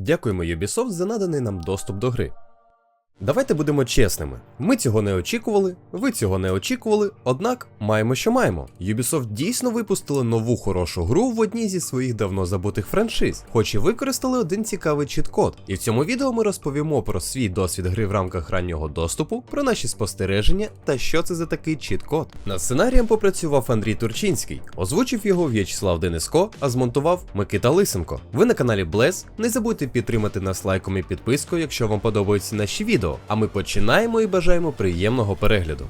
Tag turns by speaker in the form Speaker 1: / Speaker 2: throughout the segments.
Speaker 1: Дякуємо Ubisoft за наданий нам доступ до гри. Давайте будемо чесними. Ми цього не очікували, ви цього не очікували, однак маємо, що маємо. Ubisoft дійсно випустили нову хорошу гру в одній зі своїх давно забутих франшиз, хоч і використали один цікавий чіт-код. І в цьому відео ми розповімо про свій досвід гри в рамках раннього доступу, про наші спостереження та що це за такий чіт-код. Над сценарієм попрацював Андрій Турчинський, озвучив його В'ячеслав Дениско, а змонтував Микита Лисенко. Ви на каналі Блес. Не забудьте підтримати нас лайком і підпискою, якщо вам подобаються наші відео. А ми починаємо і бажаємо приємного перегляду.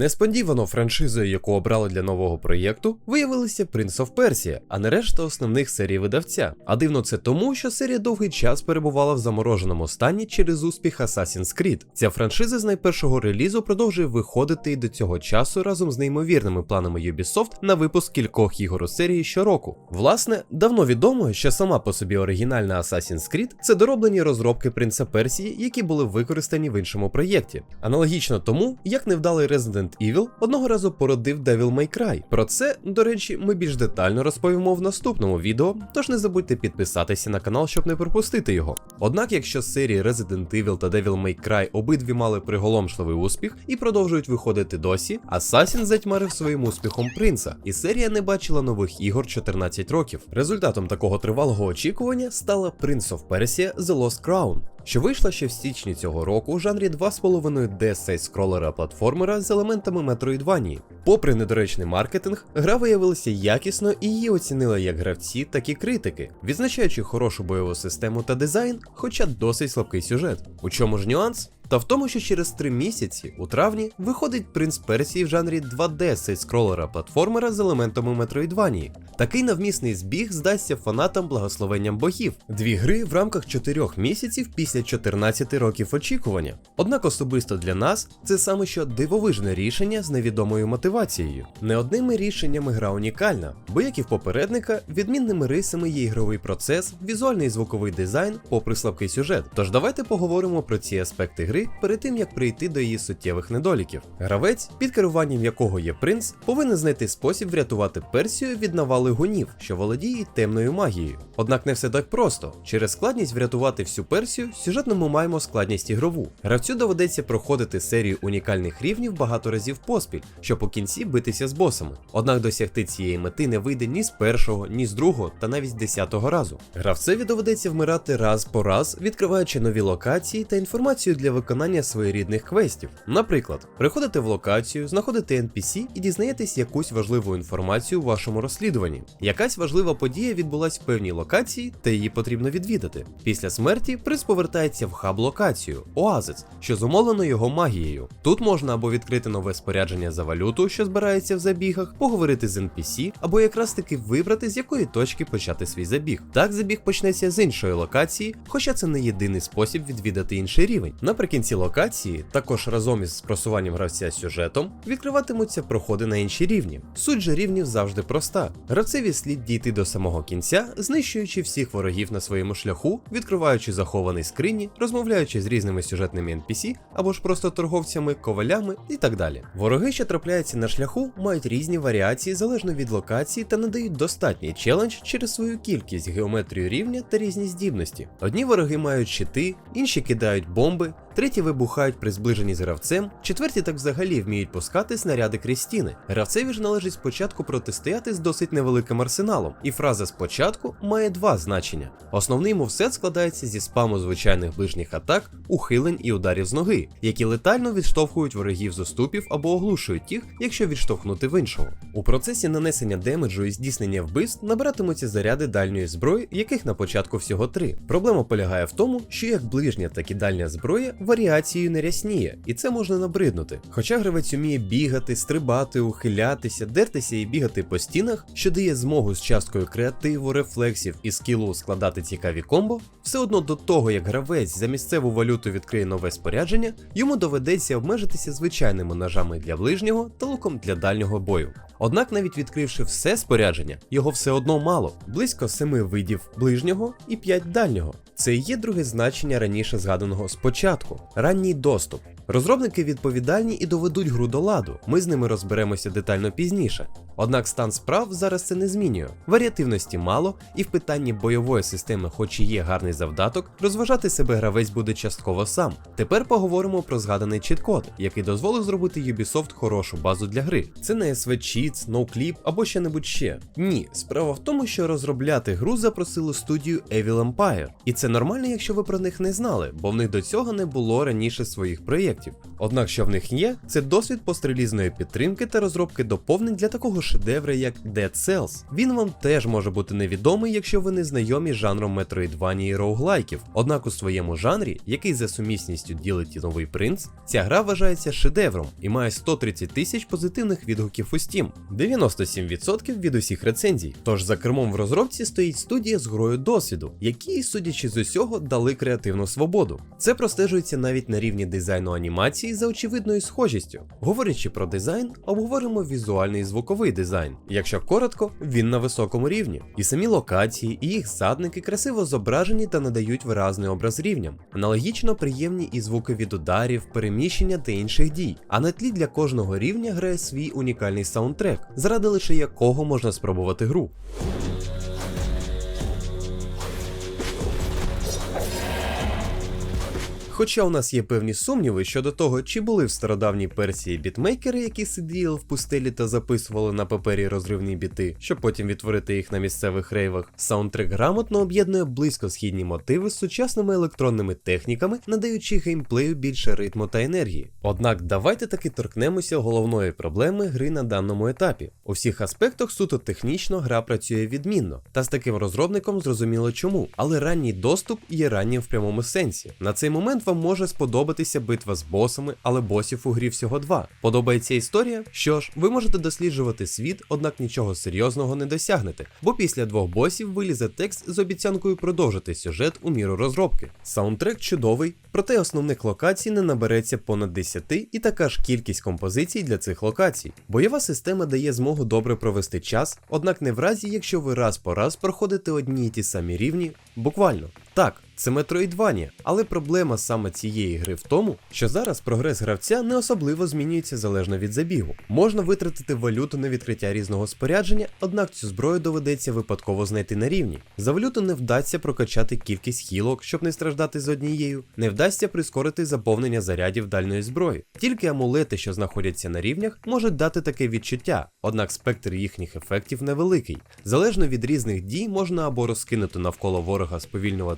Speaker 1: Несподівано франшизою, яку обрали для нового проєкту, виявилася Prince of Persia, а не решта основних серій видавця. А дивно це тому, що серія довгий час перебувала в замороженому стані через успіх Assassin's Creed. Ця франшиза з найпершого релізу продовжує виходити і до цього часу разом з неймовірними планами Ubisoft на випуск кількох ігор у серії щороку. Власне, давно відомо, що сама по собі оригінальна Assassin's Creed це дороблені розробки Принца Персії, які були використані в іншому проєкті. Аналогічно тому, як невдалий Resident Evil одного разу породив Devil May Cry. Про це, до речі, ми більш детально розповімо в наступному відео, тож не забудьте підписатися на канал, щоб не пропустити його. Однак, якщо серії Resident Evil та Devil May Cry обидві мали приголомшливий успіх і продовжують виходити досі, Assassin затьмарив своїм успіхом принца, і серія не бачила нових ігор 14 років. Результатом такого тривалого очікування стала Prince of Persia The Lost Crown, що вийшла ще в січні цього року у жанрі 2,5D сайт-скролера платформера з елементами Метроїдванії. Попри недоречний маркетинг, гра виявилася якісно і її оцінили як гравці, так і критики, відзначаючи хорошу бойову систему та дизайн, хоча досить слабкий сюжет. У чому ж нюанс? Та в тому, що через три місяці, у травні, виходить принц Персії в жанрі 2D сайт-скролера платформера з елементами Метроїдванії. Такий навмісний збіг здасться фанатам благословенням богів. Дві гри в рамках 4 місяців після 14 років очікування. Однак особисто для нас це саме що дивовижне рішення з невідомою мотивацією. Не одними рішеннями гра унікальна, бо як і в попередника, відмінними рисами є ігровий процес, візуальний і звуковий дизайн, попри слабкий сюжет. Тож давайте поговоримо про ці аспекти гри перед тим як прийти до її суттєвих недоліків. Гравець, під керуванням якого є принц, повинен знайти спосіб врятувати Персію від навали гонів, що володіє темною магією. Однак не все так просто. Через складність врятувати всю Персію, сюжетно ми маємо складність ігрову. Гравцю доведеться проходити серію унікальних рівнів багато разів поспіль, щоб у кінці битися з босами. Однак досягти цієї мети не вийде ні з першого, ні з другого та навіть з десятого разу. Гравцеві доведеться вмирати раз по раз, відкриваючи нові локації та інформацію для виконання своєрідних квестів. Наприклад, приходите в локацію, знаходите NPC і дізнаєтесь якусь важливу інформацію у вашому розслідуванні. Якась важлива подія відбулась в певній локації, та її потрібно відвідати. Після смерті приз повертається в хаб-локацію Оазис, що зумовлено його магією. Тут можна або відкрити нове спорядження за валюту, що збирається в забігах, поговорити з NPC, або якраз таки вибрати, з якої точки почати свій забіг. Так забіг почнеться з іншої локації, хоча це не єдиний спосіб відвідати інший рівень. Наприкінці локації, також разом із просуванням гравця сюжетом, відкриватимуться проходи на інші рівні. Суть же рівнів завжди проста. Гравцеві слід дійти до самого кінця, знищуючи всіх ворогів на своєму шляху, відкриваючи захований скрині, розмовляючи з різними сюжетними NPC або ж просто торговцями, ковалями і так далі. Вороги, що трапляються на шляху, мають різні варіації залежно від локації та надають достатній челендж через свою кількість, геометрію рівня та різні здібності. Одні вороги мають щити, інші кидають бомби, треті вибухають при зближенні з гравцем, четверті так взагалі вміють пускати снаряди крізь стіни. Гравцеві ж належить спочатку протистояти з досить невеликим арсеналом, і фраза спочатку має два значення. Основний мувсет складається зі спаму звичайних ближніх атак, ухилень і ударів з ноги, які летально відштовхують ворогів з уступів або оглушують їх, якщо відштовхнути в іншого. У процесі нанесення демеджу і здійснення вбивств набиратимуться заряди дальньої зброї, яких на початку всього три. Проблема полягає в тому, що як ближня, так і дальня зброя варіацією не рясніє, і це можна набриднути. Хоча гравець уміє бігати, стрибати, ухилятися, дертися і бігати по стінах, що дає змогу з часткою креативу, рефлексів і скілу складати цікаві комбо, все одно до того, як гравець за місцеву валюту відкриє нове спорядження, йому доведеться обмежитися звичайними ножами для ближнього та луком для дальнього бою. Однак, навіть відкривши все спорядження, його все одно мало близько 7 видів ближнього і 5 дальнього. Це і є друге значення раніше згаданого спочатку ранній доступ. Розробники відповідальні і доведуть гру до ладу. Ми з ними розберемося детально пізніше. Однак стан справ зараз це не змінює. Варіативності мало, і в питанні бойової системи, хоч і є гарний завдаток, розважати себе гравець буде частково сам. Тепер поговоримо про згаданий чіт-код, який дозволив зробити Ubisoft хорошу базу для гри. Це не SV Cheats, NoClip або ще небудь ще. Ні, справа в тому, що розробляти гру запросили студію Evil Empire. І це нормально, якщо ви про них не знали, бо в них до цього не було раніше своїх проєктів. Однак, що в них є, це досвід пострелізної підтримки та розробки доповнень для такого шедевра, як Dead Cells. Він вам теж може бути невідомий, якщо ви не знайомі з жанром Metroidvania і роуглайків. Однак у своєму жанрі, який за сумісністю ділить і новий принц, ця гра вважається шедевром і має 130 тисяч позитивних відгуків у Steam, 97% від усіх рецензій. Тож за кермом в розробці стоїть студія з грою досвіду, які, судячи з усього, дали креативну свободу. Це простежується навіть на рівні дизайну анімації за очевидною схожістю. Говорячи про дизайн, обговоримо візуальний і звуковий дизайн. Якщо коротко, він на високому рівні. І самі локації, і їх задники красиво зображені та надають виразний образ рівням. Аналогічно приємні і звуки від ударів, переміщення та інших дій. А на тлі для кожного рівня грає свій унікальний саундтрек, заради лише якого можна спробувати гру. Хоча у нас є певні сумніви щодо того, чи були в стародавній Персії бітмейкери, які сиділи в пустелі та записували на папері розривні біти, щоб потім відтворити їх на місцевих рейвах, саундтрек грамотно об'єднує близькосхідні мотиви з сучасними електронними техніками, надаючи геймплею більше ритму та енергії. Однак давайте таки торкнемося головної проблеми гри на даному етапі. У всіх аспектах суто технічно гра працює відмінно, та з таким розробником зрозуміло чому, але ранній доступ є раннім в прямому сенсі. На цей момент вам може сподобатися битва з босами, але босів у грі всього два. Подобається історія? Що ж, ви можете досліджувати світ, однак нічого серйозного не досягнете, бо після двох босів вилізе текст з обіцянкою продовжити сюжет у міру розробки. Саундтрек чудовий, проте основних локацій не набереться понад 10 і така ж кількість композицій для цих локацій. Бойова система дає змогу добре провести час, однак не в разі, якщо ви раз по раз проходите одні й ті самі рівні, буквально. Так, це Metroidvania, але проблема саме цієї гри в тому, що зараз прогрес гравця не особливо змінюється залежно від забігу. Можна витратити валюту на відкриття різного спорядження, однак цю зброю доведеться випадково знайти на рівні. За валюту не вдасться прокачати кількість хілок, щоб не страждати з однією, не вдасться прискорити заповнення зарядів дальної зброї. Тільки амулети, що знаходяться на рівнях, можуть дати таке відчуття, однак спектр їхніх ефектів невеликий. Залежно від різних дій можна або розкинути навколо ворога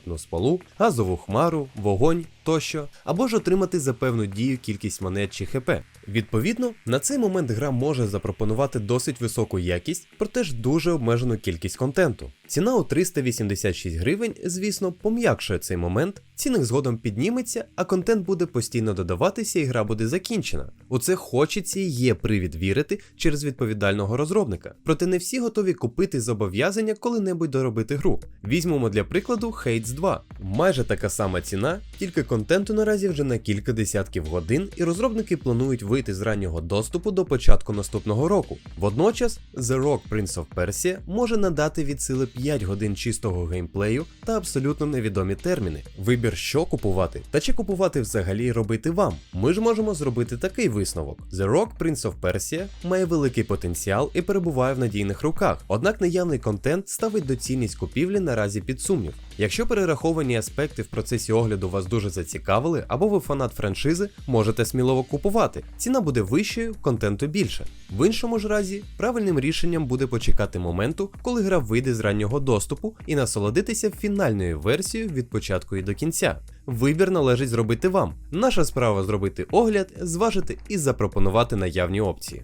Speaker 1: сповільнюватну смолу, газову хмару, вогонь тощо, або ж отримати за певну дію кількість монет чи ХП. Відповідно, на цей момент гра може запропонувати досить високу якість, проте ж дуже обмежену кількість контенту. Ціна у 386 гривень, звісно, пом'якшує цей момент, цінник згодом підніметься, а контент буде постійно додаватися і гра буде закінчена. У це хочеться і є привід вірити через відповідального розробника. Проте не всі готові купити зобов'язання коли-небудь доробити гру. Візьмемо для прикладу Hades 2. Майже така сама ціна, тільки контенту наразі вже на кілька десятків годин, і розробники планують вийти з раннього доступу до початку наступного року. Водночас, The Rock Prince of Persia може надати від сили 5 годин чистого геймплею та абсолютно невідомі терміни. Вибір, що купувати, та чи купувати взагалі робити вам. Ми ж можемо зробити такий висновок: The Rock Prince of Persia має великий потенціал і перебуває в надійних руках, однак наявний контент ставить доцільність купівлі наразі під сумнів. Якщо перераховані аспекти в процесі огляду вас дуже зацікавили, або ви фанат франшизи, можете сміливо купувати. Ціна буде вищою, контенту більше. В іншому ж разі, правильним рішенням буде почекати моменту, коли гра вийде з раннього доступу і насолодитися фінальною версією від початку і до кінця. Вибір належить зробити вам. Наша справа зробити огляд, зважити і запропонувати наявні опції.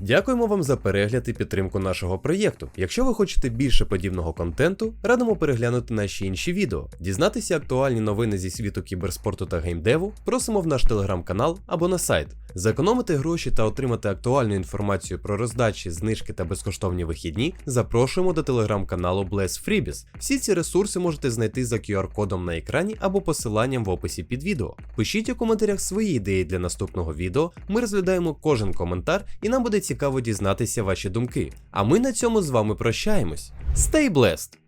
Speaker 1: Дякуємо вам за перегляд і підтримку нашого проєкту. Якщо ви хочете більше подібного контенту, радимо переглянути наші інші відео, дізнатися актуальні новини зі світу кіберспорту та геймдеву. Просимо в наш телеграм-канал або на сайт. Зекономити гроші та отримати актуальну інформацію про роздачі, знижки та безкоштовні вихідні. Запрошуємо до телеграм-каналу Bless Freebies. Всі ці ресурси можете знайти за QR-кодом на екрані або посиланням в описі під відео. Пишіть у коментарях свої ідеї для наступного відео. Ми розглядаємо кожен коментар, і нам буде цікаво дізнатися ваші думки. А ми на цьому з вами прощаємось. Stay blessed!